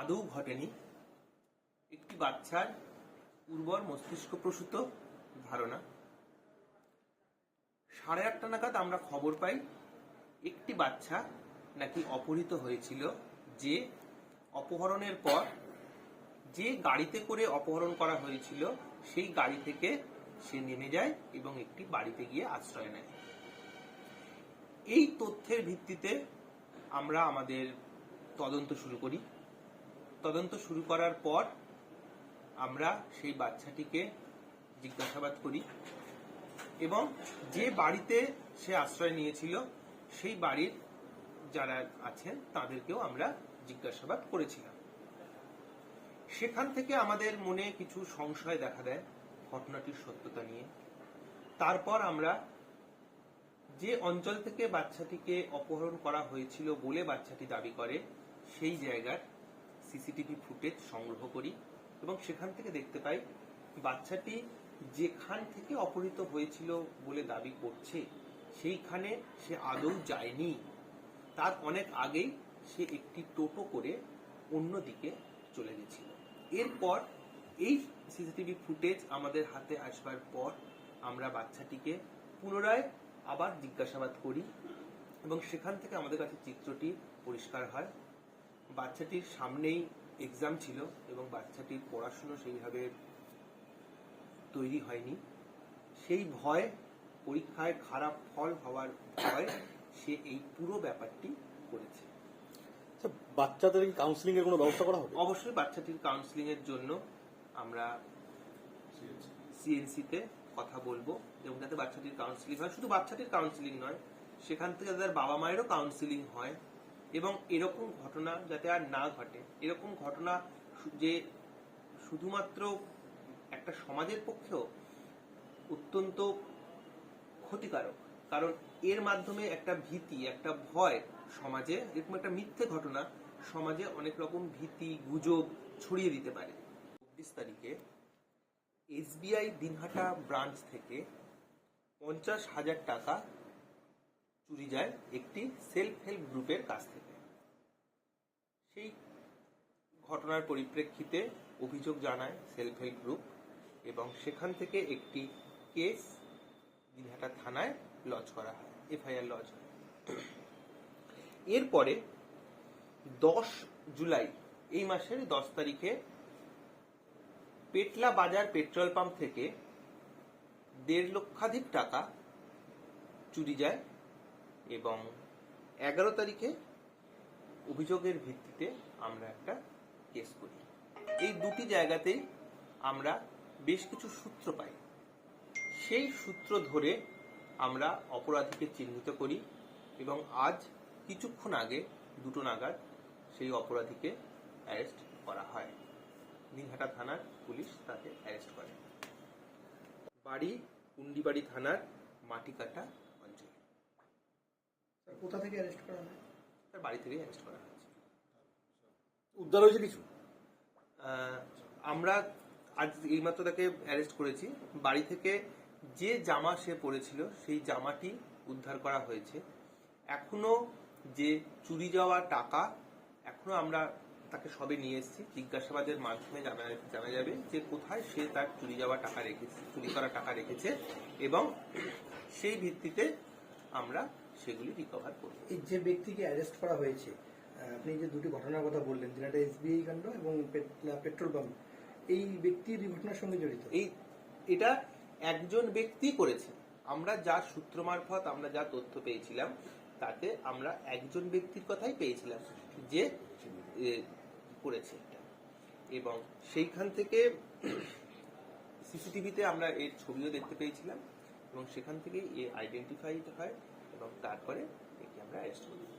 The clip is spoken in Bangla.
আদৌ ঘটেনি। একটি বাচ্চার উর্বর মস্তিষ্ক প্রসূত ধারণা। সাড়ে আটটা নাগাদ আমরা খবর পাই, একটি বাচ্চা নাকি অপহৃত হয়েছিল যে অপহরণের পর যে গাড়িতে করে অপহরণ করা হয়েছিল, সেই গাড়ি থেকে সে নেমে যায় এবং একটি বাড়িতে গিয়ে আশ্রয় নেয়। এই তথ্যের ভিত্তিতে আমরা আমাদের তদন্ত শুরু করি। তদন্ত শুরু করার পর আমরা সেই বাচ্চাটিকে জিজ্ঞাসাবাদ করি এবং যে বাড়িতে সে আশ্রয় নিয়েছিল, সেই বাড়ির যারা আছেন তাদেরকেও আমরা জিজ্ঞাসাবাদ করেছিলাম। সেখান থেকে আমাদের মনে কিছু সংশয় দেখা দেয় ঘটনাটির সত্যতা নিয়ে। তারপর আমরা যে অঞ্চল থেকে বাচ্চাটিকে অপহরণ করা হয়েছিল বলে বাচ্চাটি দাবি করে, সেই জায়গার সিসিটিভি ফুটেজ সংগ্রহ করি এবং সেখান থেকে দেখতে পাই বাচ্চাটি যেখান থেকে অপহৃত হয়েছিল বলে দাবি করছে, সেইখানে সে আদৌ যায়নি। তার অনেক আগেই সে একটি টোটো করে অন্যদিকে চলে গেছিল। এরপর এই সিসিটিভি ফুটেজ আমাদের হাতে আসবার পর আমরা বাচ্চাটিকে পুনরায় আবার জিজ্ঞাসাবাদ করি এবং সেখান থেকে আমাদের কাছে চিত্রটি পরিষ্কার হয়। বাচ্চাটির সামনেই এক্সাম ছিল এবং বাচ্চাটির পড়াশুনো সেইভাবে তৈরি হয়নি। সেই ভয় পরীক্ষায় খারাপ ফল হওয়ার ভয় সে এই পুরো ব্যাপারটি করেছে। আচ্ছা বাচ্চাদের কাউন্সিলিং এর কোনো ব্যবস্থা করা হবে? অবশ্যই বাচ্চাটির কাউন্সিলিং এর জন্য আমরা সিএনসি তে কথা বলব এবং যাতে বাচ্চাটির কাউন্সিলিং হয়। শুধু বাচ্চাটির কাউন্সিলিং নয় সেখান থেকে তাদের বাবা মায়েরও কাউন্সিলিং হয়। এবং এরকম ঘটনা যাতে আর না ঘটে, এরকম ঘটনা যে শুধুমাত্র একটা সমাজের পক্ষেও অত্যন্ত ক্ষতিকারক, কারণ এর মাধ্যমে একটা ভীতি, একটা ভয় সমাজে, এরকম একটা মিথ্যে ঘটনা সমাজে অনেক রকম ভীতি, গুজব ছড়িয়ে দিতে পারে। চব্বিশ তারিখে এসবিআই দিনহাটা ব্রাঞ্চ থেকে পঞ্চাশ হাজার টাকা চুরি যায় একটি সেলফ হেল্প গ্রুপের কাছ থেকে। সেই ঘটনার পরিপ্রেক্ষিতে অভিযোগ জানায় সেলফ হেল্প গ্রুপ এবং সেখান থেকে একটি কেস দিনহাটা থানায় লজ করা হয়, এফআইআর লজ হয়। এরপরে দশ জুলাই এই মাসের দশ তারিখে পেটলা বাজার পেট্রোল পাম্প থেকে দেড় লক্ষাধিক টাকা চুরি যায় এবং এগারো তারিখে অভিযোগের ভিত্তিতে আমরা একটা কেস করি। এই দুটি জায়গাতেই আমরা বেশ কিছু সূত্র পাই। সেই সূত্র ধরে আমরা অপরাধীকে চিহ্নিত করি এবং আজ কিছুক্ষণ আগে দুটো নাগাদ সেই অপরাধীকে অ্যারেস্ট করা হয়। দিনহাটা থানার পুলিশ তাকে অ্যারেস্ট করে। বাড়ি কুন্ডিবাড়ি থানার মাটিকাটা অঞ্চলে। কোথা থেকে অ্যারেস্ট করা হয়? তার বাড়ি থেকেই অ্যারেস্ট করা হয়েছে। উদ্ধার হয়েছে কিছু? আমরা আজ এইমাত্র তাকে অ্যারেস্ট করেছি। বাড়ি থেকে যে জামা সে পরেছিল সেই জামাটি উদ্ধার করা হয়েছে। এখনও যে চুরি যাওয়া টাকা এখনও আমরা তাকে সবে নিয়ে এসেছি। জিজ্ঞাসাবাদের মাধ্যমে জানা জানা যাবে যে কোথায় সে তার চুরি যাওয়া টাকা রেখেছে চুরি করা টাকা রেখেছে এবং সেই ভিত্তিতে আমরা সেগুলি রিকভার করব। এই যে ব্যক্তিকে অ্যারেস্ট করা হয়েছে আপনি যে দুটি ঘটনার কথা বললেন যেটা এসবিআই কাণ্ড এবং পেট্রোল পাম্প এই ব্যক্তির এই ঘটনার সঙ্গে জড়িত? এই এটা একজন ব্যক্তি করেছে। আমরা যা সূত্র মারফত আমরা যা তথ্য পেয়েছিলাম তাতে আমরা একজন ব্যক্তির কথাই পেয়েছিলাম যে এ, করেছে এটা। এবং সেইখান থেকে সিসিটিভিতে আমরা এর ছবিও দেখতে পেয়েছিলাম এবং সেখান থেকে এ আইডেন্টিফাইড হয়। এবং তারপরে একে আমরা অ্যারেস্ট করি